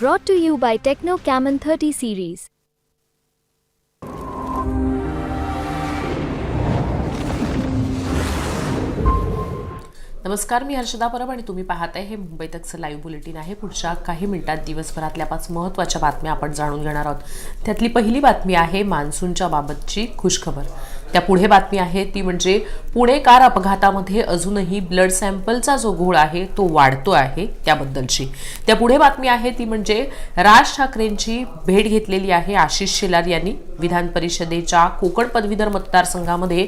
Brought to you by Techno Camon 30 series. नमस्कार मी हर्षदा परब आणि तुम्ही पाहत आहे हे मुंबई तकचं लाईव्ह बुलेटिन आहे. पुढच्या काही मिनिटात दिवसभरातल्या पाच महत्त्वाच्या बातम्या आपण जाणून घेणार आहोत. त्यातली पहिली बातमी आहे मान्सूनच्या बाबतची खुशखबर. त्या पुढे बातमी आहे ती म्हणजे पुणे कार अपघातामध्ये अजूनही ब्लड सॅम्पलचा जो घोळ आहे तो वाढतो आहे त्याबद्दलची. त्या पुढे बातमी आहे ती म्हणजे राज ठाकरेंची भेट घेतलेली आहे आशिष शेलार यांनी. विधान परिषदेच्या कोकण पदवीधर मतदारसंघामध्ये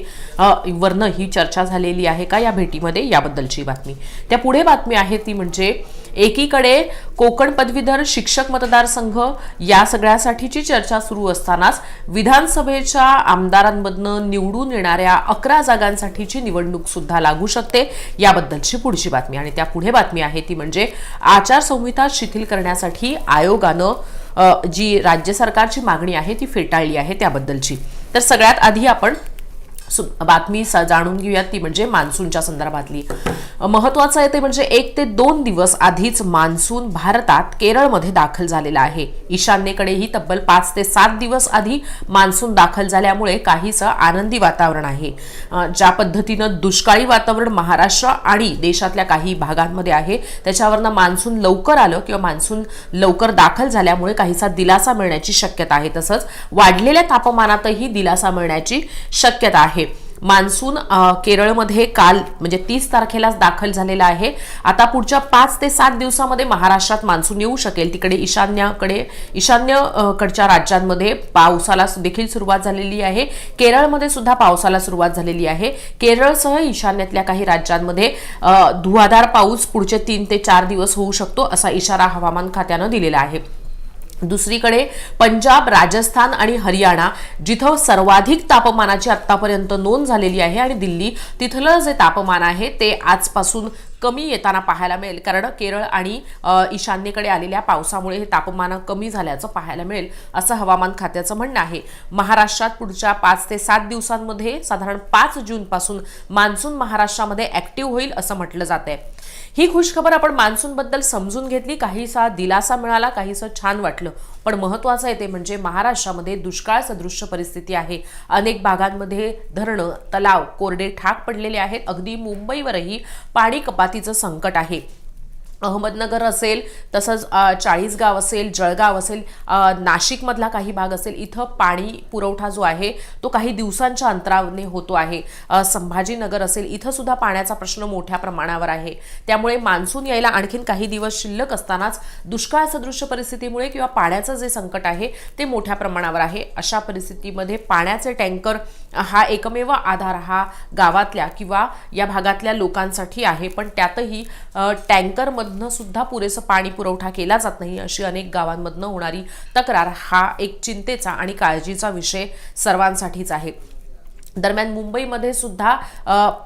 वरनं ही चर्चा झालेली आहे का या भेटीमध्ये याबद्दलची बातमी. त्या पुढे बातमी आहे ती म्हणजे एकीकडे कोकण पदवीधर शिक्षक मतदारसंघ या सगळ्यासाठीची चर्चा सुरू असतानाच विधानसभेच्या आमदारांमधनं निवडून येणाऱ्या अकरा जागांसाठीची निवडणूक सुद्धा लागू शकते. याबद्दलची पुढची बातमी आणि त्या पुढे बातमी आहे ती म्हणजे आचारसंहिता शिथिल करण्यासाठी आयोगानं जी राज्य सरकारची मागणी आहे ती फेटाळली आहे त्याबद्दलची. तर सगळ्यात आधी आपण बातमी स- जाणून घेऊयात ती म्हणजे मान्सूनच्या संदर्भातली. महत्वाचं आहे ते म्हणजे एक ते दोन दिवस आधीच मान्सून भारतात केरळमध्ये दाखल झालेला आहे. ईशान्येकडेही तब्बल पाच ते सात दिवस आधी मान्सून दाखल झाल्यामुळे काहीसं आनंदी वातावरण आहे. ज्या पद्धतीनं दुष्काळी वातावरण महाराष्ट्र आणि देशातल्या काही भागांमध्ये आहे त्याच्यावरनं मान्सून लवकर आलं किंवा मान्सून लवकर दाखल झाल्यामुळे काहीसा दिलासा मिळण्याची शक्यता आहे. तसंच वाढलेल्या तापमानातही दिलासा मिळण्याची शक्यता आहे. मान्सून केरळमध्ये काल म्हणजे तीस तारखेलाच दाखल झालेला आहे. आता पुढच्या पाच ते सात दिवसामध्ये महाराष्ट्रात मान्सून येऊ शकेल. तिकडे ईशान्याकडे ईशान्य कडच्या राज्यांमध्ये पावसाला देखील सुरुवात झालेली आहे. केरळमध्ये सुद्धा पावसाला सुरुवात झालेली आहे. केरळसह ईशान्यातल्या काही राज्यांमध्ये धुवाधार पाऊस पुढचे तीन ते चार दिवस होऊ शकतो असा इशारा हवामान खात्यानं दिलेला आहे. दुसरीकडे पंजाब राजस्थान आणि हरियाणा जिथं सर्वाधिक तापमानाची आतापर्यंत नोंद झालेली आहे आणि दिल्ली तिथलं जे तापमान आहे ते आजपासून कमी येताना पाहायला मिळेल. कारण केरळ आणि ईशान्येकडे आलेल्या पावसामुळे हे तापमान कमी झाल्याचं पाहायला मिळेल असं हवामान खात्याचं म्हणणं आहे. महाराष्ट्रात पुढच्या पाच ते सात दिवसांमध्ये साधारण पाच जूनपासून मान्सून महाराष्ट्रामध्ये ऍक्टिव्ह होईल असं म्हटलं जात आहे. ही खुशखबर आपण मान्सूनबद्दल समजून घेतली. काहीसा दिलासा मिळाला काहीसं छान वाटलं. पण महत्वाचं आहे ते म्हणजे महाराष्ट्रामध्ये दुष्काळ सदृश्य परिस्थिती आहे. अनेक भागांमध्ये धरणं तलाव कोरडे ठाक पडलेले आहेत. अगदी मुंबईवरही पाणी कपातीचं संकट आहे. अहमदनगर असेल तसंच चाळीसगाव असेल जळगाव असेल नाशिकमधला काही भाग असेल इथं पाणी पुरवठा जो आहे तो काही दिवसांच्या अंतराने होतो आहे. संभाजीनगर असेल इथं सुद्धा पाण्याचा प्रश्न मोठ्या प्रमाणावर आहे. त्यामुळे मान्सून यायला आणखीन काही दिवस शिल्लक असतानाच दुष्काळ सदृश्य परिस्थितीमुळे किंवा पाण्याचं जे संकट आहे ते मोठ्या प्रमाणावर आहे. अशा परिस्थितीमध्ये पाण्याचे टँकर हा एकमेव आधार हा गावातल्या किंवा या भागातल्या लोकांसाठी आहे. पण त्यातही अ, टँकरमधनं सुद्धा पुरेसं पाणी पुरवठा केला जात नाही अशी अनेक गावांमधनं होणारी तक्रार हा एक चिंतेचा आणि काळजीचा विषय सर्वांसाठीच आहे. दरम्यान मुंबईमध्ये सुद्धा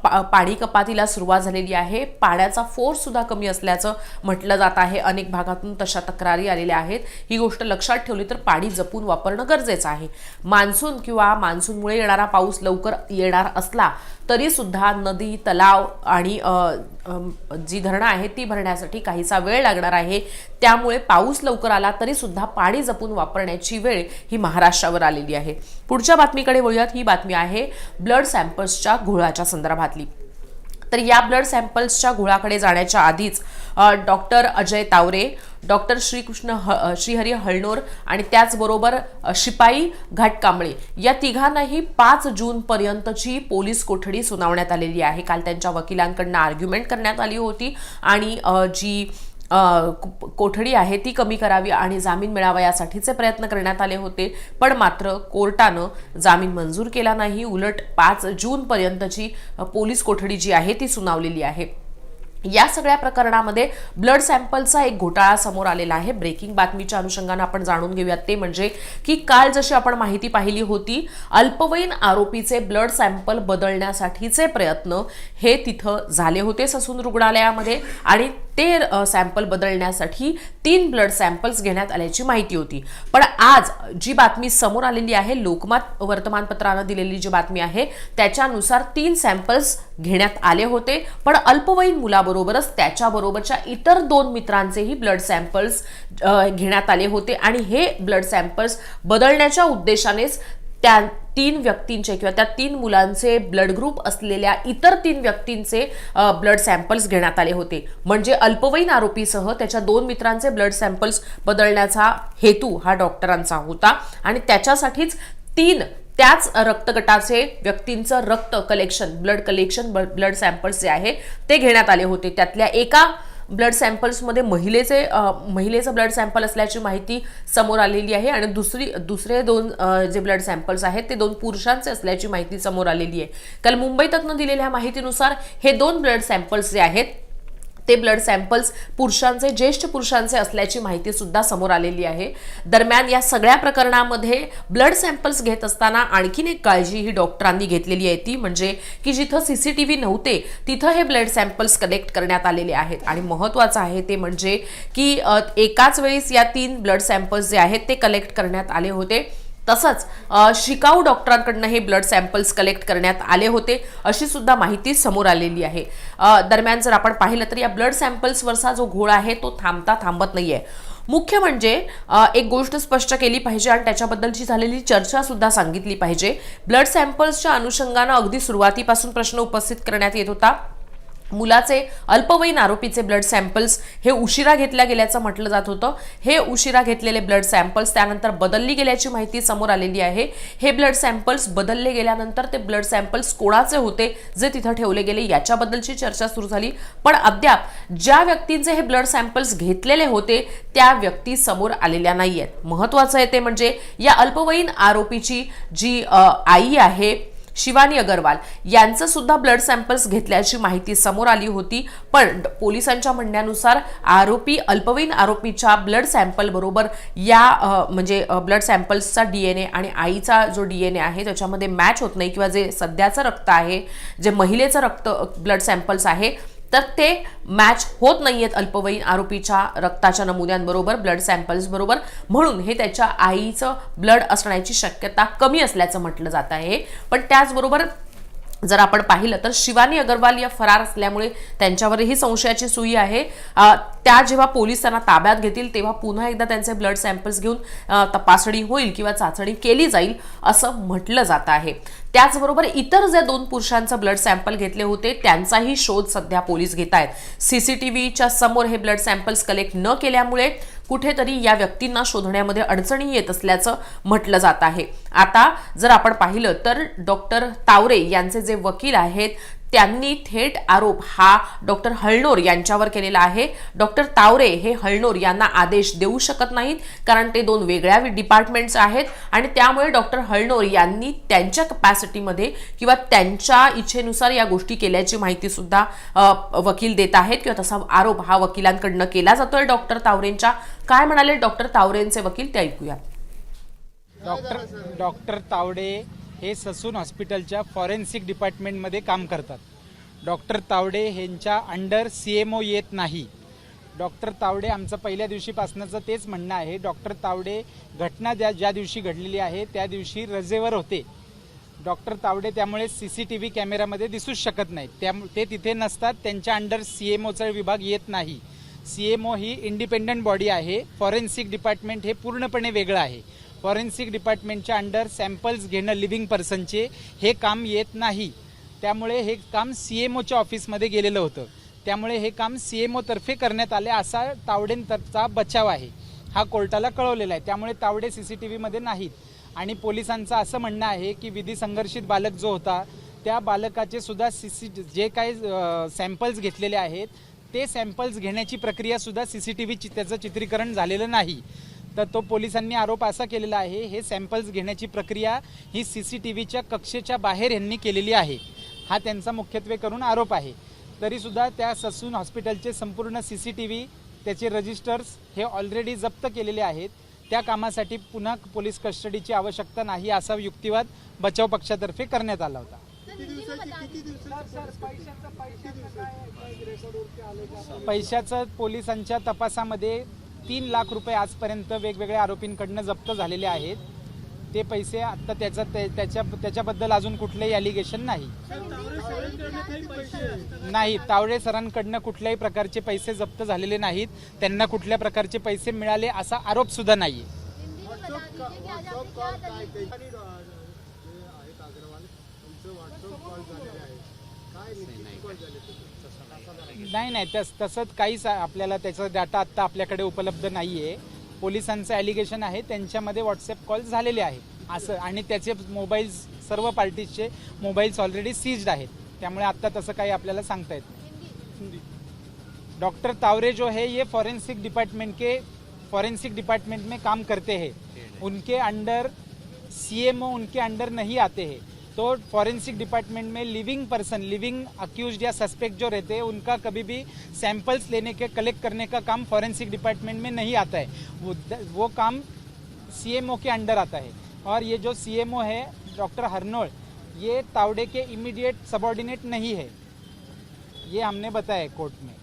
पा- पाणी कपातीला सुरुवात झालेली आहे. पाण्याचा फोर्स सुद्धा कमी असल्याचं म्हटलं जात आहे. अनेक भागातून तशा तक्रारी आलेल्या आहेत. ही गोष्ट लक्षात ठेवली तर पाणी जपून वापरणं गरजेचं आहे. मान्सून किंवा मान्सूनमुळे येणारा पाऊस लवकर येणार असला तरीसुद्धा नदी तलाव आणि जी धरणं आहेत ती भरण्यासाठी काहीसा वेळ लागणार आहे. त्यामुळे पाऊस लवकर आला तरीसुद्धा पाणी जपून वापरण्याची वेळ ही महाराष्ट्रावर आलेली आहे. पुढच्या बातमीकडे वळूयात. ही बातमी आहे ब्लड सॅम्पल्सच्या घोळाच्या संदर्भातली. तर या ब्लड सॅम्पल्सच्या घोळाकडे जाण्याच्या आधीच डॉक्टर अजय तावरे डॉक्टर श्रीकृष्ण ह श्रीहरी हळणोर आणि त्याचबरोबर शिपाई घाटकांबळे या तिघांनाही पाच जूनपर्यंतची पोलीस कोठडी सुनावण्यात आलेली आहे. काल त्यांच्या वकिलांकडनं आर्ग्युमेंट करण्यात आली होती आणि जी कोठडी आहे ती कमी करावी आणि जामीन मिळावा यासाठीचे प्रयत्न करण्यात आले होते. पण मात्र कोर्टानं जामीन मंजूर केला नाही. उलट पाच जूनपर्यंतची पोलीस कोठडी जी आहे ती सुनावलेली आहे. या सगळ्या प्रकरणामध्ये ब्लड सॅम्पलचा एक घोटाळा समोर आलेला आहे. ब्रेकिंग बातमीच्या अनुषंगानं आपण जाणून घेऊयात. ते म्हणजे की काल जशी आपण माहिती पाहिली होती अल्पवयीन आरोपीचे ब्लड सॅम्पल बदलण्यासाठीचे प्रयत्न हे तिथं झाले होते ससून रुग्णालयामध्ये आणि ते सॅम्पल बदलण्यासाठी तीन ब्लड सॅम्पल्स घेण्यात आल्याची माहिती होती. पण आज जी बातमी समोर आलेली आहे लोकमत वर्तमानपत्रानं दिलेली जी बातमी आहे त्याच्यानुसार तीन सॅम्पल्स घेण्यात आले होते. पण अल्पवयीन मुलाबरोबरच त्याच्याबरोबरच्या इतर दोन मित्रांचेही ब्लड सॅम्पल्स घेण्यात आले होते. आणि हे ब्लड सॅम्पल्स बदलण्याच्या उद्देशानेच त्या तीन व्यक्तींचे किंवा त्या तीन मुलांचे ब्लड ग्रुप असलेल्या इतर तीन व्यक्तींचे ब्लड सॅम्पल्स घेण्यात आले होते. म्हणजे अल्पवयीन आरोपीसह त्याच्या दोन मित्रांचे ब्लड सॅम्पल्स बदलण्याचा हेतू हा डॉक्टरांचा होता. आणि त्याच्यासाठीच तीन त्याच रक्तगटाचे व्यक्तींचं रक्त collection blood collection blood samples जे आहे ते घेण्यात आले होते. त्यातल्या एका ब्लड सॅम्पल्समध्ये महिलेचे महिलेचं ब्लड सॅम्पल असल्याची माहिती समोर आलेली आहे आणि दुसरी दुसरे दोन जे ब्लड सॅम्पल्स आहेत ते दोन पुरुषांचे असल्याची माहिती समोर आलेली आहे. काल मुंबईतनं दिलेल्या माहितीनुसार हे दोन ब्लड सॅम्पल्स जे आहेत ते ब्लड सॅम्पल्स पुरुषांचे ज्येष्ठ पुरुषांचे असल्याची माहिती सुद्धा समोर आलेली आहे. दरम्यान या सगळ्या प्रकरणामध्ये ब्लड सॅम्पल्स घेत असताना आणखीन एक काळजी ही डॉक्टरांनी घेतलेली आहे ती म्हणजे की जिथं सी सी टी व्ही नव्हते तिथं हे ब्लड सॅम्पल्स कलेक्ट करण्यात आलेले आहेत. आणि महत्त्वाचं आहे ते म्हणजे की एकाच वेळेस या तीन ब्लड सॅम्पल्स जे आहेत ते कलेक्ट करण्यात आले होते. तसंच शिकाऊ डॉक्टरांकडनं हे ब्लड सॅम्पल्स कलेक्ट करण्यात आले होते अशी सुद्धा माहिती समोर आलेली आहे. दरम्यान जर आपण पाहिलं तर या ब्लड सॅम्पल्सवरचा जो घोळ आहे तो थांबता थांबत नाही आहे मुख्य म्हणजे एक गोष्ट स्पष्ट केली पाहिजे आणि त्याच्याबद्दलची झालेली चर्चा सुद्धा सांगितली पाहिजे. ब्लड सॅम्पल्सच्या अनुषंगानं अगदी सुरुवातीपासून प्रश्न उपस्थित करण्यात येत होता. मुलाचे अल्पवयीन आरोपीचे ब्लड सॅम्पल्स हे उशिरा घेतल्या गेल्याचं म्हटलं जात होतं. हे उशिरा घेतलेले ब्लड सॅम्पल्स त्यानंतर बदलली गेल्याची माहिती समोर आलेली आहे. हे ब्लड सॅम्पल्स बदलले गेल्यानंतर ते ब्लड सॅम्पल्स कोणाचे होते जे तिथं ठेवले गेले याच्याबद्दलची चर्चा सुरू झाली. पण अद्याप ज्या व्यक्तींचे हे ब्लड सॅम्पल्स घेतलेले होते त्या व्यक्ती समोर आलेल्या नाही आहेत महत्वाचं आहे ते म्हणजे या अल्पवयीन आरोपीची जी आई आहे शिवानी अगरवाल. यांचं सुद्धा ब्लड सॅम्पल्स घेतल्याची माहिती समोर आली होती पण पोलिसांच्या म्हणण्यानुसार आरोपी अल्पवयीन आरोपीच्या ब्लड सॅम्पल बरोबर या म्हणजे ब्लड सॅम्पल्सचा डीएनए आणि आईचा जो डीएनए आहे त्याच्यामध्ये मॅच होत नाही किंवा जे सध्याचं रक्त आहे जे महिलेचं रक्त ब्लड सॅम्पल्स आहे तर ते मॅच होत नाही आहेत अल्पवयीन आरोपीच्या रक्ताच्या नमुन्यांबरोबर ब्लड सॅम्पल्सबरोबर म्हणून हे त्याच्या आईचं ब्लड असण्याची शक्यता कमी असल्याचं म्हटलं जात आहे. पण त्याचबरोबर जर आपण पाहिलं तर शिवानी अगरवाल या फरार असल्यामुळे त्यांच्यावरही संशयाची सुई आहे. त्या जेव्हा पोलीस त्यांना ताब्यात घेतील तेव्हा पुन्हा एकदा त्यांचे ब्लड सॅम्पल्स घेऊन तपासणी होईल किंवा चाचणी केली जाईल असं म्हटलं जात आहे. त्याचबरोबर इतर जे दोन पुरुषांचं ब्लड सॅम्पल घेतले होते त्यांचाही शोध सध्या पोलीस घेत आहेत सीसीटीव्हीच्या समोर हे ब्लड सॅम्पल्स कलेक्ट न केल्यामुळे कुठेतरी या व्यक्तींना शोधण्यामध्ये अडचणी येत असल्याचं म्हटलं जात आहे. आता जर आपण पाहिलं तर डॉक्टर तावरे यांचे जे वकील आहेत त्यांनी थेट आरोप हा डॉक्टर हळणोर यांच्यावर केलेला आहे. डॉक्टर तावरे हे हळणोर यांना आदेश देऊ शकत नाहीत कारण ते दोन वेगळ्या डिपार्टमेंट्स आहेत आणि त्यामुळे डॉक्टर हळणोर यांनी त्यांच्या कपॅसिटीमध्ये किंवा त्यांच्या इच्छेनुसार या गोष्टी केल्याची माहिती सुद्धा वकील देत आहेत किंवा तसा आरोप हा वकिलांकडनं केला जातोय डॉक्टर तावरेंच्या. काय म्हणाले डॉक्टर तावरेंचे वकील? ते ऐकूया. डॉक्टर डॉक्टर तावडे हे ससून हॉस्पिटलच्या फॉरेन्सिक डिपार्टमेंटमध्ये काम करतात. डॉक्टर तावडे यांच्या अंडर सी एम ओ येत नाही. डॉक्टर तावडे आमचं पहिल्या दिवशीपासनंचं तेच म्हणणं आहे. डॉक्टर तावडे घटना ज्या ज्या दिवशी घडलेली आहे त्या दिवशी रजेवर होते. डॉक्टर तावडे त्यामुळे सी सी टी व्ही कॅमेऱ्यामध्ये दिसूच शकत नाहीत. त्या ते तिथे नसतात त्यांच्या अंडर सी एम ओचा विभाग येत नाही. सी एम ओ ही इंडिपेंडंट बॉडी आहे. फॉरेन्सिक डिपार्टमेंट हे पूर्णपणे वेगळं आहे. फॉरेन्सिक डिपार्टमेंटच्या अंडर सॅम्पल्स घेणं लिव्हिंग पर्सनचे हे काम येत नाही. त्यामुळे हे काम सी एम ओच्या ऑफिसमध्ये गेलेलं होतं. त्यामुळे हे काम सी एम ओतर्फे करण्यात आले असा तावडेंतर्फचा बचाव आहे. हा कोर्टाला कळवलेला आहे. त्यामुळे तावडे सी सी टी व्हीमध्ये नाहीत. आणि पोलिसांचं असं म्हणणं आहे की विधी संघर्षित बालक जो होता त्या बालकाचे सुद्धा सी सी जे काही सॅम्पल्स घेतलेले आहेत ते सॅम्पल्स घेण्याची प्रक्रियासुद्धा सी सी टी व्ही त्याचं चित्रीकरण झालेलं नाही. तर तो पोलिसांनी आरोप असा केलेला आहे हे सॅम्पल्स घेण्याची प्रक्रिया ही सी सी टी व्हीच्या कक्षेच्या बाहेर यांनी केलेली आहे. हा त्यांचा मुख्यत्वे करून आरोप आहे. तरीसुद्धा त्या ससून हॉस्पिटलचे संपूर्ण सी सी टी व्ही त्याचे रजिस्टर्स हे ऑलरेडी जप्त केलेले आहेत. त्या कामासाठी पुन्हा पोलीस कस्टडीची आवश्यकता नाही असा युक्तिवाद बचाव पक्षातर्फे करण्यात आला होता. पैशाचं पोलिसांच्या तपासामध्ये तीन लाख रुपये आजपर्यंत वेगवेगळ्या आरोपींकडनं जप्त झालेले आहेत. ते पैसे आता त्याचा ते- त्याच्या त्याच्याबद्दल अजून कुठलंही अलिगेशन नाही. नाही तावडे सरांकडनं कुठल्याही प्रकारचे पैसे जप्त झालेले नाहीत. त्यांना कुठल्या प्रकारचे पैसे मिळाले असा आरोप सुद्धा नाही नाही नाही तस तसंच काहीच आपल्याला त्याचा डाटा आत्ता आपल्याकडे उपलब्ध नाही आहे पोलिसांचं ॲलिगेशन आहे त्यांच्यामध्ये व्हॉट्सअप कॉल झालेले आहेत. असं आणि त्याचे मोबाईल्स सर्व पार्टीजचे मोबाईल्स ऑलरेडी सीज्ड आहेत. त्यामुळे आत्ता तसं काही आपल्याला सांगता येत नाही. डॉक्टर तावरे जो है ये फॉरेंसिक डिपार्टमेंट के फॉरेंसिक डिपार्टमेंट में काम करते हैं. उनके अंडर सीएमओ उनके अंडर नहीं आते हैं. तो फॉरेंसिक डिपार्टमेंट में लिविंग पर्सन लिविंग अक्यूज या सस्पेक्ट जो रहते हैं, उनका कभी भी सैंपल्स लेने के कलेक्ट करने का काम फॉरेंसिक डिपार्टमेंट में नहीं आता है। वो वो काम सीएमओ के अंडर आता है। और ये जो सीएमओ है डॉक्टर हरनोल ये तावड़े के इमीडिएट सबॉर्डिनेट नहीं है। ये हमने बताया कोर्ट में।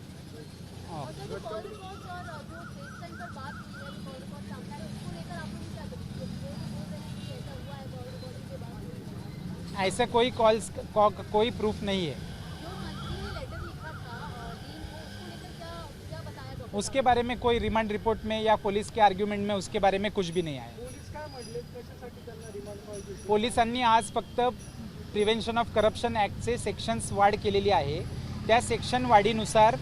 ऐसा कोई कॉल्स को, कोई प्रूफ नहीं है। उसके बारे में कोई रिमांड रिपोर्ट में या पुलिस के आर्ग्युमेंट में उसके बारे में कुछ भी नाही आहे पोलिसांनी आज फक्त प्रिव्हेन्शन ऑफ करप्शन ॲक्टचे सेक्शन्स वाढ केलेली आहे. त्या सेक्शन वाढीनुसार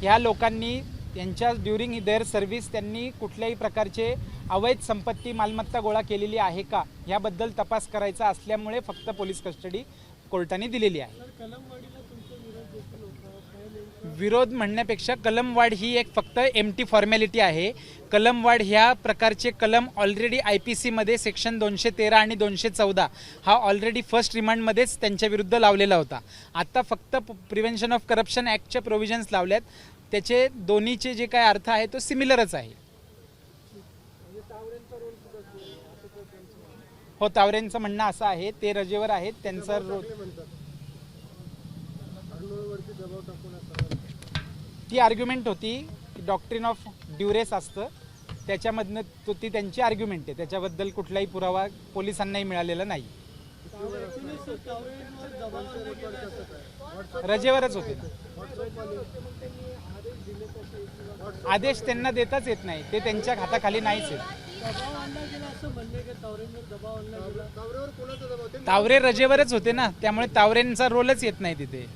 ह्या लोकांनी त्यांच्या ड्युरिंग देअर सर्व्हिस त्यांनी कुठल्याही प्रकारचे अवैध संपत्ती मालमत्ता गोळा केलेली आहे का? याबद्दल तपास करायचा असल्यामुळे फक्त पोलीस कस्टडी कोर्टाने दिलेली आहे. विरोध म्हणण्यापेक्षा कलमवाढ ही एक फक्त एम टी फॉर्मॅलिटी आहे. कलमवाढ ह्या प्रकारचे कलम ऑलरेडी आय पी सीमध्ये सेक्शन दोनशे तेरा आणि दोनशे चौदा हा ऑलरेडी फर्स्ट रिमांडमध्येच त्यांच्या विरुद्ध लावलेला होता. आता फक्त प्रिव्हेन्शन ऑफ करप्शन ॲक्टच्या प्रोव्हिजन्स लावल्यात. त्याचे दोन्हीचे जे काय अर्थ आहे तो सिमिलरच आहे. हो तावरेंचं म्हणणं असं आहे ते रजेवर आहेत त्यांचा ती आर्ग्युमेंट होती डॉक्ट्रिन ऑफ ड्युरेस असतं. त्याच्यामधनं तो ती त्यांची आर्ग्युमेंट आहे. त्याच्याबद्दल कुठलाही पुरावा पोलिसांनाही मिळालेला नाही. रजेवरच होते. आदेश त्यांना देताच येत नाही. ते त्यांच्या हाताखाली नाहीच आहेत. तावरे रजेवरच होते ना त्यामुळे तावरेंचा रोलच येत नाही तिथे.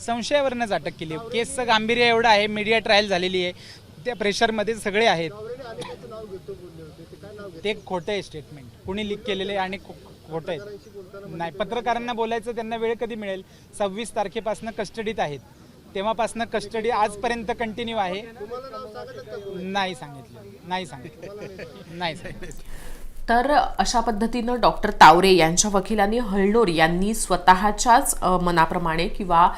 संशयावरनच अटक केली. केसचं गांभीर्य एवढं आहे मीडिया ट्रायल झालेली आहे. त्या प्रेशरमध्ये सगळे आहेत. ते खोटं आहे स्टेटमेंट कुणी लीक केलेलं आहे आणि खो- खोटं आहे. नाही पत्रकारांना बोलायचं त्यांना वेळ कधी मिळेल? सव्वीस तारखेपासून कस्टडीत आहेत. तेव्हापासून कस्टडी आजपर्यंत कंटिन्यू आहे. नाही सांगितलं. नाही सांगितलं. नाही सांगितलं. तर अशा पद्धतीनं डॉक्टर तावरे यांच्या वकिलांनी हळणोर यांनी स्वतःच्याच मनाप्रमाणे किंवा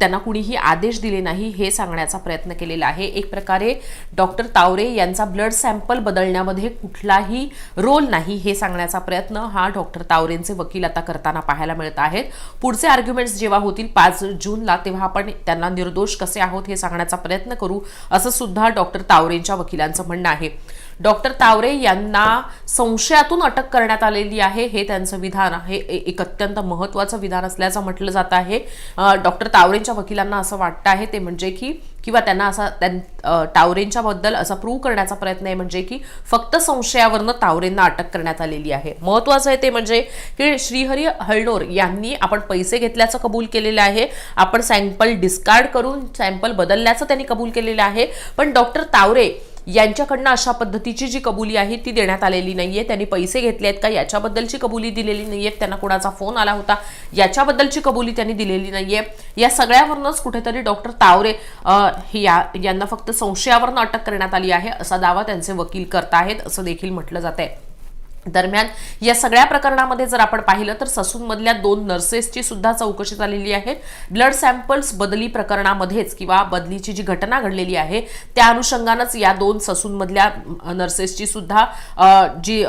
त्यांना कुणीही आदेश दिले नाही हे सांगण्याचा प्रयत्न केलेला आहे. एक प्रकारे डॉक्टर तावरे यांचा ब्लड सॅम्पल बदलण्यामध्ये कुठलाही रोल नाही हे सांगण्याचा प्रयत्न हा डॉक्टर तावरेंचे वकील आता करताना पाहायला मिळत आहेत. पुढचे आर्ग्युमेंट्स जेव्हा होतील पाच जूनला तेव्हा आपण त्यांना निर्दोष कसे आहोत हे सांगण्याचा प्रयत्न करू असं सुद्धा डॉक्टर तावरेंच्या वकिलांचं म्हणणं आहे. डॉक्टर तावरे यांना संशयातून अटक करण्यात आलेली आहे. हे त्यांचं विधान आहे. ए- एक अत्यंत महत्त्वाचं विधान असल्याचं म्हटलं जात आहे. डॉक्टर तावरेंच्या वकिलांना असं वाटतं आहे ते म्हणजे की किंवा त्यांना असा त्यां अं, तावरेंच्या बद्दल असा प्रूव्ह करण्याचा प्रयत्न आहे म्हणजे की फक्त संशयावरनं तावरेंना अटक करण्यात आलेली आहे. महत्त्वाचं आहे ते म्हणजे की श्रीहरी हळणोर यांनी आपण पैसे घेतल्याचं कबूल केलेलं आहे. आपण सॅम्पल डिस्कार्ड करून सॅम्पल बदलल्याचं त्यांनी कबूल केलेलं आहे. पण डॉक्टर तावरे यांच्याकडनं अशा पद्धतीची जी कबुली आहे ती देण्यात आलेली नाहीये. त्यांनी पैसे घेतले आहेत का याच्याबद्दलची कबुली दिलेली नाहीये. त्यांना कुणाचा फोन आला होता याच्याबद्दलची कबुली त्यांनी दिलेली नाहीये. या सगळ्यावरूनच कुठेतरी डॉक्टर तावरे हे या यांना फक्त संशयावरनं अटक करण्यात आली आहे असा दावा त्यांचे वकील करत आहेत असं देखील म्हटलं जात आहे दरम्यान या सगळ्या प्रकरणामध्ये जर आपण पाहिलं तर ससूनमधल्या दोन नर्सेसची सुद्धा चौकशी झालेली आहे. ब्लड सॅम्पल्स बदली प्रकरणामध्येच किंवा बदलीची जी घटना घडलेली आहे त्या अनुषंगानंच या दोन ससूनमधल्या नर्सेसची सुद्धा जी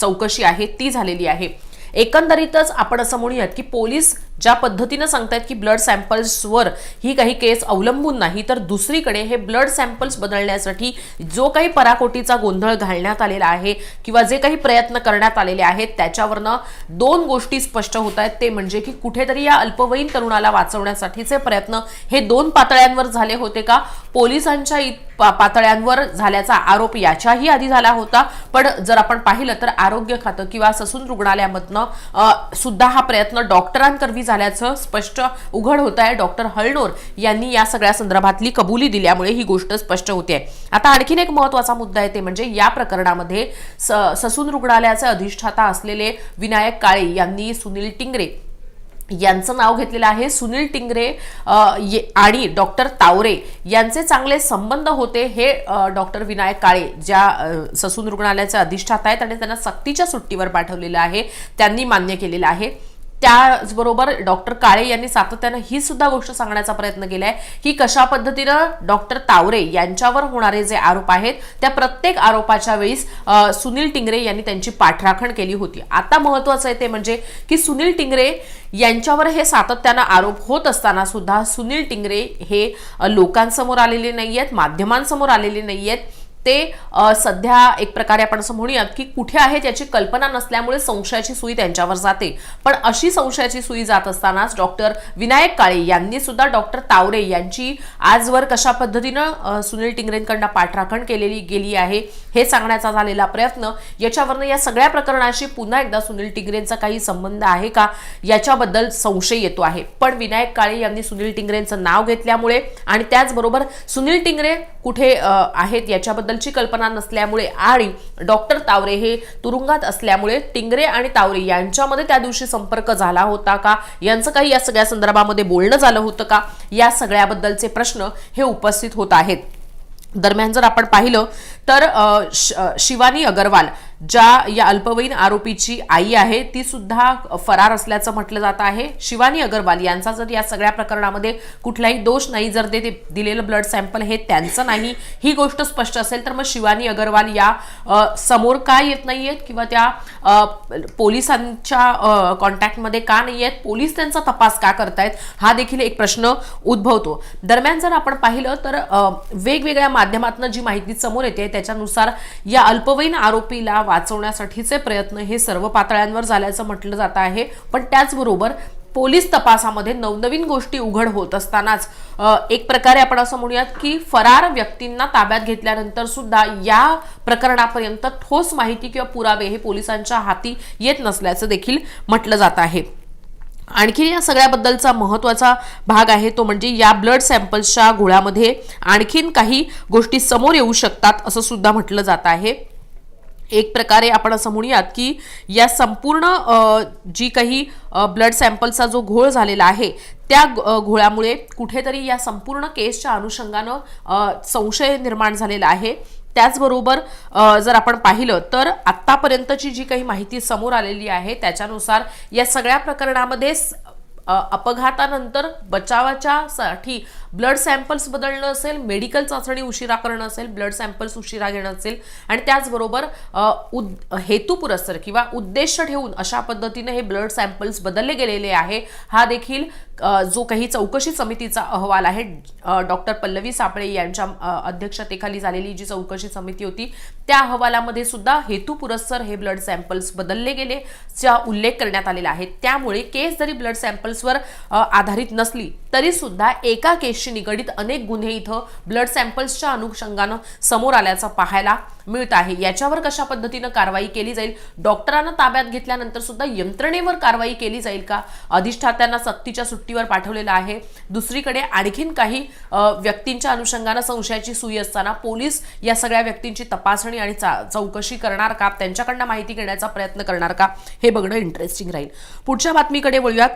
चौकशी आहे ती झालेली आहे. एकंदरीतच आपण असं म्हणूयात की पोलीस ज्या पद्धतीनं सांगतायत की ब्लड सॅम्पल्सवर ही काही केस अवलंबून नाही तर दुसरीकडे हे ब्लड सॅम्पल्स बदलण्यासाठी जो काही पराकोटीचा गोंधळ घालण्यात आलेला आहे किंवा जे काही प्रयत्न करण्यात आलेले आहेत त्याच्यावरनं दोन गोष्टी स्पष्ट होत आहेत. ते म्हणजे की कुठेतरी या अल्पवयीन तरुणाला वाचवण्यासाठीचे प्रयत्न हे दोन पातळ्यांवर झाले होते का? पोलिसांच्या इत- पातळ्यांवर झाल्याचा आरोप याच्याही आधी झाला होता. पण जर आपण पाहिलं तर आरोग्य खातं किंवा ससून रुग्णालयामधनं सुद्धा हा प्रयत्न डॉक्टरांकरवी झाल्याचं स्पष्ट उघड होत आहे डॉक्टर हळणोर यांनी या सगळ्या संदर्भातली कबुली दिल्यामुळे ही गोष्ट स्पष्ट होते आता आणखीन एक महत्त्वाचा मुद्दा आहे ते म्हणजे या प्रकरणामध्ये स- ससून रुग्णालयाचे अधिष्ठाता असलेले विनायक काळे यांनी सुनील टिंगरे यांचं नाव घेतलेलं आहे सुनील टिंगरे ये- आणि डॉक्टर तावरे यांचे चांगले संबंध होते हे डॉक्टर विनायक काळे ज्या ससून रुग्णालयाचे अधिष्ठाता आहेत आणि त्यांना सक्तीच्या सुट्टीवर पाठवलेलं आहे त्यांनी मान्य केलेलं आहे. त्याचबरोबर डॉक्टर काळे यांनी सातत्यानं ही सुद्धा गोष्ट सांगण्याचा प्रयत्न केलाय की कशा पद्धतीनं डॉक्टर तावरे यांच्यावर होणारे जे आरोप आहेत त्या प्रत्येक आरोपाच्या वेळीस सुनील टिंगरे यांनी त्यांची पाठराखण केली होती. आता महत्वाचं आहे ते म्हणजे की सुनील टिंगरे यांच्यावर हे सातत्यानं आरोप होत असताना सुद्धा सुनील टिंगरे हे लोकांसमोर आलेले नाही आहेत माध्यमांसमोर आलेले नाही आहेत ते सध्या एक प्रकारे आपण असं म्हणूयात की कुठे आहेत याची कल्पना नसल्यामुळे संशयाची सुई त्यांच्यावर जाते. पण अशी संशयाची सुई जात असतानाच डॉक्टर विनायक काळे यांनी सुद्धा डॉक्टर तावरे यांची आजवर कशा पद्धतीनं सुनील टिंगरेंकडनं पाठराखण केलेली गेली आहे हे सांगण्याचा झालेला प्रयत्न याच्यावरनं या सगळ्या प्रकरणाशी पुन्हा एकदा सुनील टिंगरेंचा काही संबंध आहे का? याच्याबद्दल संशय येतो आहे. पण विनायक काळे यांनी सुनील टिंगरेंचं नाव घेतल्यामुळे आणि त्याचबरोबर सुनील टिंगरे कुठे आहेत याच्याबद्दलची कल्पना नसल्यामुळे आणि डॉक्टर तावरे हे तुरुंगात असल्यामुळे टिंगरे आणि तावरे यांच्यामध्ये त्या दिवशी संपर्क झाला होता का? यांचं काही या सगळ्या संदर्भामध्ये बोलणं झालं होतं का? या सगळ्याबद्दलचे प्रश्न हे उपस्थित होत आहेत. दरम्यान जर आपण पाहिलं तर श- शिवानी अगरवाल ज्या या अल्पवयीन आरोपीची आई आहे ती सुद्धा फरार असल्याचं म्हटलं जात आहे. शिवानी अगरवाल यांचा जर या सगळ्या प्रकरणामध्ये कुठलाही दोष नाही जर ते ते दिलेलं ब्लड सॅम्पल हे त्यांचं नाही ही गोष्ट स्पष्ट असेल तर मग शिवानी अगरवाल या समोर का येत नाही आहेत किंवा त्या पोलिसांच्या कॉन्टॅक्टमध्ये का नाही आहेत पोलीस त्यांचा तपास का करतायत? हा देखील एक प्रश्न उद्भवतो. दरम्यान जर आपण पाहिलं तर वेगवेगळ्या माध्यमातून जी माहिती समोर येते त्याच्यानुसार या अल्पवयीन आरोपीला वाचवण्यासाठीचे प्रयत्न हे सर्व पातळ्यांवर झाल्याचं म्हटलं जात आहे. पण त्याचबरोबर पोलीस तपासामध्ये नवनवीन गोष्टी उघड होत असतानाच एक प्रकारे आपण असं म्हणूयात की फरार व्यक्तींना ताब्यात घेतल्यानंतर सुद्धा या प्रकरणापर्यंत ठोस माहिती किंवा पुरावे हे पोलिसांच्या हाती येत नसल्याचं देखील म्हटलं जात आहे. आणखी या सगळ्याबद्दलचा महत्त्वाचा भाग आहे तो म्हणजे या ब्लड सॅम्पल्सच्या गोळ्यामध्ये आणखीन काही गोष्टी समोर येऊ शकतात असं सुद्धा म्हटलं जात आहे. एक प्रकारे आपण असं म्हणूयात की या संपूर्ण जी काही ब्लड सॅम्पलचा जो घोळ झालेला आहे त्या घोळामुळे कुठेतरी या संपूर्ण केसच्या अनुषंगानं संशय निर्माण झालेला आहे. त्याचबरोबर जर आपण पाहिलं तर आत्तापर्यंतची जी काही माहिती समोर आलेली आहे त्याच्यानुसार या सगळ्या प्रकरणामध्ये अपघातानंतर बचावाच्या साठी ब्लड सॅम्पल्स बदलणं असेल मेडिकल चाचणी उशिरा करणं असेल ब्लड सॅम्पल्स उशिरा घेणं असेल आणि त्याचबरोबर उद हेतुपुरस्सर किंवा उद्देश ठेवून अशा पद्धतीने हे ब्लड सॅम्पल्स बदलले गेलेले आहे. हा देखील जो काही चौकशी समितीचा अहवाल आहे डॉक्टर पल्लवी सापळे यांच्या अध्यक्षतेखाली झालेली जी चौकशी समिती होती त्या अहवालामध्ये सुद्धा हेतू पुरस्सर हे ब्लड सॅम्पल्स बदलले गेले चा उल्लेख करण्यात आलेला आहे. त्यामुळे केस जरी ब्लड सॅम्पल्सवर आधारित नसली तरी सुद्धा एका केसशी निगडीत अनेक गुन्हे इथं ब्लड सॅम्पल्सच्या अनुषंगानं समोर आल्याचं पाहायला मिळत आहे. याच्यावर कशा पद्धतीनं कारवाई केली जाईल डॉक्टरांना ताब्यात घेतल्यानंतर सुद्धा यंत्रणेवर कारवाई केली जाईल का? अधिष्ठात्यांना सक्तीच्या सुट्टीवर पाठवलेलं आहे. दुसरीकडे आणखीन काही व्यक्तींच्या अनुषंगानं संशयाची सुई असताना पोलीस या सगळ्या व्यक्तींची तपासणी आणि चा- चौकशी करणार का? त्यांच्याकडनं माहिती घेण्याचा प्रयत्न करणार का? हे बघणं इंटरेस्टिंग राहील. पुढच्या बातमीकडे वळूयात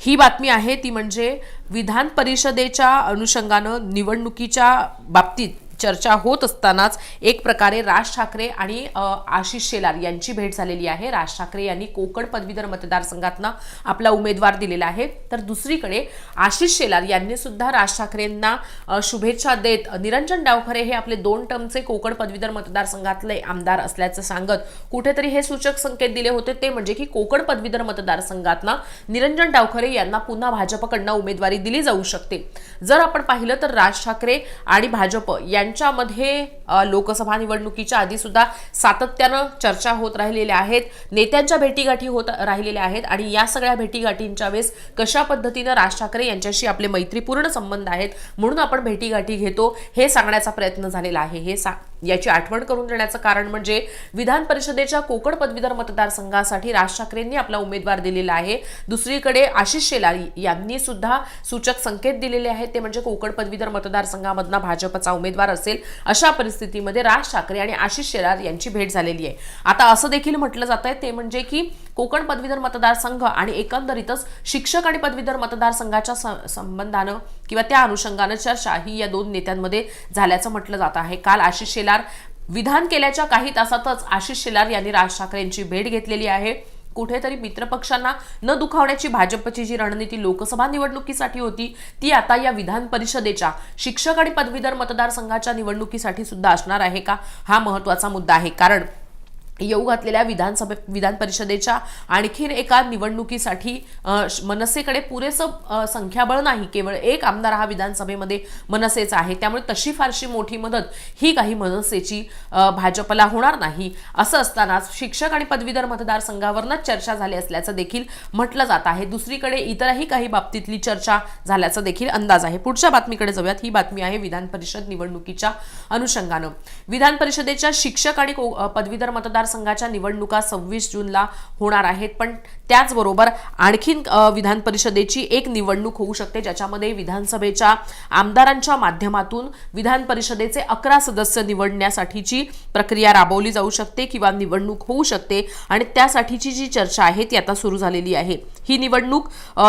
ही बातमी आहे ती म्हणजे विधान परिषदेच्या अनुषंगानं निवडणुकीच्या बाबतीत चर्चा होत असतानाच एक प्रकारे राज ठाकरे आणि आशिष शेलार यांची भेट झालेली आहे. राज ठाकरे यांनी कोकण पदवीधर मतदारसंघातनं आपला उमेदवार दिलेला आहे. तर दुसरीकडे आशिष शेलार यांनी सुद्धा राज ठाकरेंना शुभेच्छा देत निरंजन डावखरे हे आपले दोन टर्मचे कोकण पदवीधर मतदारसंघातले आमदार असल्याचं सांगत कुठेतरी हे सूचक संकेत दिले होते. ते म्हणजे की कोकण पदवीधर मतदारसंघातनं निरंजन डावखरे यांना पुन्हा भाजपकडनं उमेदवारी दिली जाऊ शकते. जर आपण पाहिलं तर राज ठाकरे आणि भाजप या यांच्यामध्ये लोकसभा निवडणुकीच्या आधी सुद्धा सातत्यानं चर्चा होत राहिलेल्या आहेत. नेत्यांच्या भेटीगाठी होत राहिलेल्या आहेत आणि या सगळ्या भेटीगाठींच्या वेळेस कशा पद्धतीनं राज ठाकरे यांच्याशी आपले मैत्रीपूर्ण संबंध आहेत म्हणून आपण भेटीगाठी घेतो हे सांगण्याचा प्रयत्न झालेला आहे. हे सा याची आठवण करून देण्याचं कारण म्हणजे विधान परिषदेच्या कोकण पदवीधर मतदारसंघासाठी राज ठाकरेंनी आपला उमेदवार दिलेला आहे. दुसरीकडे आशिष शेलारी यांनी सुद्धा सूचक संकेत दिलेले आहेत. ते म्हणजे कोकण पदवीधर मतदारसंघामधला भाजपचा उमेदवार असेल अशा परिस्थितीमध्ये राज ठाकरे आणि आशिष शेलार यांची भेट झालेली आहे. आता असं देखील म्हटलं जात आहे ते म्हणजे की कोकण पदवीधर मतदारसंघ आणि एकंदरीतच शिक्षक आणि पदवीधर मतदारसंघाच्या संबंधानं किंवा त्या अनुषंगानं चर्चा ही या दोन नेत्यांमध्ये झाल्याचं म्हटलं जात आहे. काल आशिष शेलार विधान केल्याच्या काही तासातच आशिष शेलार यांनी राज ठाकरेंची भेट घेतलेली आहे. कुठेतरी मित्रपक्षांना न दुखावण्याची भाजपची जी रणनीती लोकसभा निवडणुकीसाठी होती ती आता या विधान परिषदेच्या शिक्षक आणि पदवीधर मतदारसंघाच्या निवडणुकीसाठी सुद्धा असणार आहे का? हा महत्त्वाचा मुद्दा आहे. कारण येऊ घातलेल्या विधानसभे विधान परिषदेच्या आणखीन एका निवडणुकीसाठी मनसेकडे पुरेसं संख्याबळ नाही. केवळ एक आमदार हा विधानसभेमध्ये मनसेचा आहे. त्यामुळे तशी फारशी मोठी मदत ही काही मनसेची भाजपला होणार नाही. असं असतानाच शिक्षक आणि पदवीधर मतदारसंघावरनंच चर्चा झाली असल्याचं देखील म्हटलं जात आहे. दुसरीकडे इतरही काही बाबतीतली चर्चा झाल्याचा देखील अंदाज आहे. पुढच्या बातमीकडे जाऊयात. ही बातमी आहे विधान परिषद निवडणुकीच्या अनुषंगानं. विधान परिषदेच्या शिक्षक आणि को- मतदार मतदारसंघाच्या निवडणुका सव्वीस जूनला होणार आहेत. पण त्याचबरोबर आणखीन विधान परिषदेची एक निवडणूक होऊ शकते ज्याच्यामध्ये विधानसभेच्या आमदारांच्या माध्यमातून विधान परिषदेचे अकरा सदस्य निवडण्यासाठीची प्रक्रिया राबवली जाऊ शकते किंवा निवडणूक होऊ शकते. आणि त्यासाठीची जी चर्चा आहे ती आता सुरू झालेली आहे. ही निवडणूक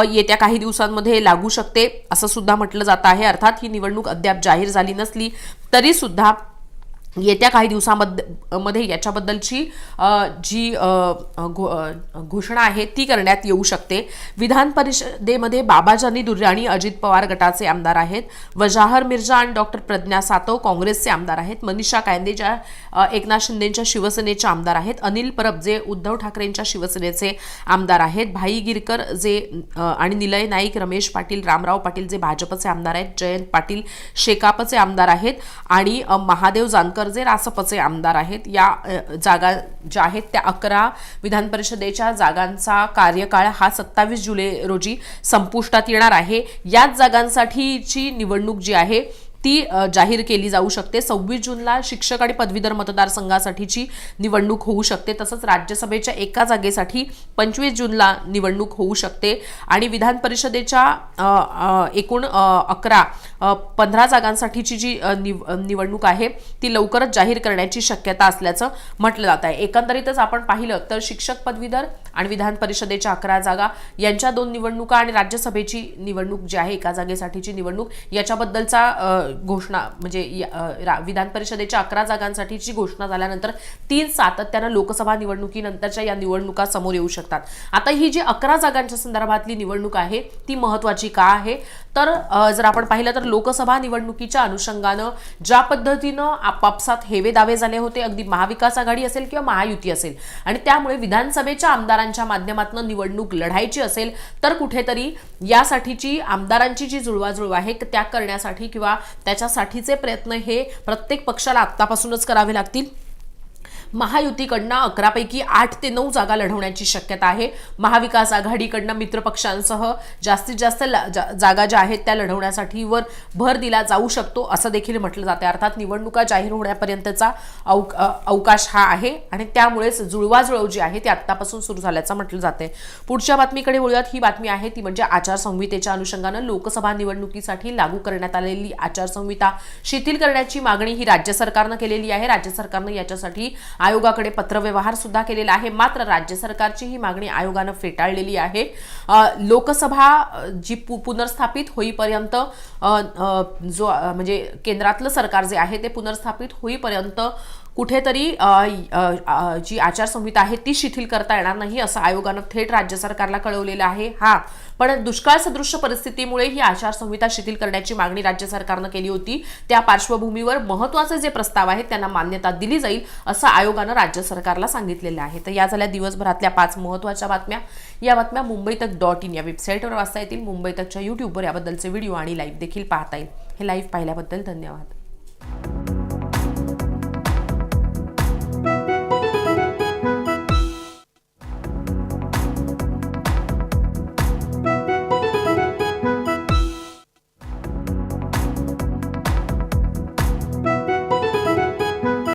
येत्या काही दिवसांमध्ये लागू शकते असं सुद्धा म्हटलं जात आहे. अर्थात ही निवडणूक अद्याप जाहीर झाली नसली तरी सुद्धा येत्या काही दिवसामध्ये मध्ये याच्याबद्दलची जी घो- घोषणा आहे ती करण्यात येऊ शकते. विधान परिषदेमध्ये बाबाजानी दुर्राणी अजित पवार गटाचे आमदार आहेत. वजाहर मिर्झा आणि डॉक्टर प्रज्ञा सातव काँग्रेसचे आमदार आहेत. मनीषा कायंदे ज्या एकनाथ शिंदेच्या शिवसेनेचे आमदार आहेत. अनिल परब जे उद्धव ठाकरेंच्या शिवसेनेचे आमदार आहेत. भाई गिरकर जे आणि निलय नाईक रमेश पाटील रामराव पाटील जे भाजपचे आमदार आहेत. जयंत पाटील शेकापचे आमदार आहेत. आणि महादेव जानकर जे रासपचे आमदार आहेत. या जागा ज्या आहेत त्या अकरा विधान परिषदेच्या जागांचा कार्यकाळ हा सत्तावीस जुलै रोजी संपुष्टात येणार आहे. याच जागांसाठीची निवडणूक जी आहे ती जाहीर केली जाऊ शकते. सव्वीस जूनला शिक्षक आणि पदवीधर मतदारसंघासाठीची निवडणूक होऊ शकते. तसंच राज्यसभेच्या एका जागेसाठी पंचवीस जूनला निवडणूक होऊ शकते. आणि विधान परिषदेच्या एकूण अकरा पंधरा जागांसाठीची जी निव- निवडणूक आहे ती लवकरच जाहीर करण्याची शक्यता असल्याचं म्हटलं जात आहे. एकंदरीतच आपण पाहिलं तर शिक्षक पदवीधर आणि विधान परिषदेच्या अकरा जागा यांच्या दोन निवडणुका आणि राज्यसभेची निवडणूक जी आहे एका जागेसाठीची निवडणूक याच्याबद्दलचा घोषणा म्हणजे रा- विधान परिषदेच्या अकरा जागांसाठीची घोषणा झाल्यानंतर तीन सातत्यानं लोकसभा निवडणुकीनंतरच्या या निवडणुका समोर येऊ शकतात. आता ही जी अकरा जागांच्या संदर्भातली निवडणूक आहे ती महत्वाची का आहे? तर जर आपण पाहिलं तर लोकसभा निवडणुकीच्या अनुषंगानं ज्या पद्धतीनं आपापसात हेवे दावे झाले होते अगदी महाविकास आघाडी असेल किंवा महायुती असेल आणि त्यामुळे विधानसभेच्या आमदारांच्या माध्यमातून निवडणूक लढायची असेल तर कुठेतरी यासाठीची आमदारांची जी जुळवाजुळव आहे त्या करण्यासाठी किंवा त्याच्यासाठीचे प्रयत्न हे प्रत्येक पक्षाला आत्तापासूनच करावे लागतील. महायुतीकडनं अकरापैकी आठ ते नऊ जागा लढवण्याची शक्यता आहे. महाविकास आघाडीकडनं मित्रपक्षांसह जास्तीत जास्त ला- जा- जागा ज्या आहेत त्या लढवण्यासाठी वर भर दिला जाऊ शकतो असं देखील म्हटलं जाते अर्थात निवडणुका जाहीर होण्यापर्यंतचा अव अवकाश हा आहे आणि त्यामुळेच जुळवाजुळव जी आहे ती आत्तापासून सुरू झाल्याचं म्हटलं जाते पुढच्या बातमीकडे वळूयात. ही बातमी आहे ती म्हणजे आचारसंहितेच्या अनुषंगानं लोकसभा निवडणुकीसाठी लागू करण्यात आलेली आचारसंहिता शिथिल करण्याची मागणी ही राज्य सरकारनं केलेली आहे. राज्य सरकारनं याच्यासाठी आयोगाकडे पत्रव्यवहार सुद्धा केलेला आहे. मात्र राज्य सरकारची ही मागणी आयोगानं फेटाळलेली आहे. लोकसभा जी पु- पुनर्स्थापित होईपर्यंत जो म्हणजे केंद्रातलं सरकार जे आहे ते पुनर्स्थापित होईपर्यंत कुठेतरी जी आचारसंहिता आहे ती शिथिल करता येणार नाही असं आयोगानं थेट राज्य सरकारला कळवलेलं आहे. हा पण दुष्काळ सदृश्य परिस्थितीमुळे ही आचारसंहिता शिथिल करण्याची मागणी राज्य सरकारनं केली होती. त्या पार्श्वभूमीवर महत्त्वाचे जे प्रस्ताव आहेत त्यांना मान्यता दिली जाईल असं आयोगानं राज्य सरकारला सांगितलेलं आहे. तर या झाल्या दिवसभरातल्या पाच महत्त्वाच्या बातम्या. या बातम्या मुंबई तक डॉट इन या वेबसाईटवर वाचता येतील. मुंबई तकच्या यूट्यूबवर याबद्दलचे व्हिडिओ आणि लाईव्ह देखील पाहता येईल. हे लाईव्ह पाहिल्याबद्दल धन्यवाद.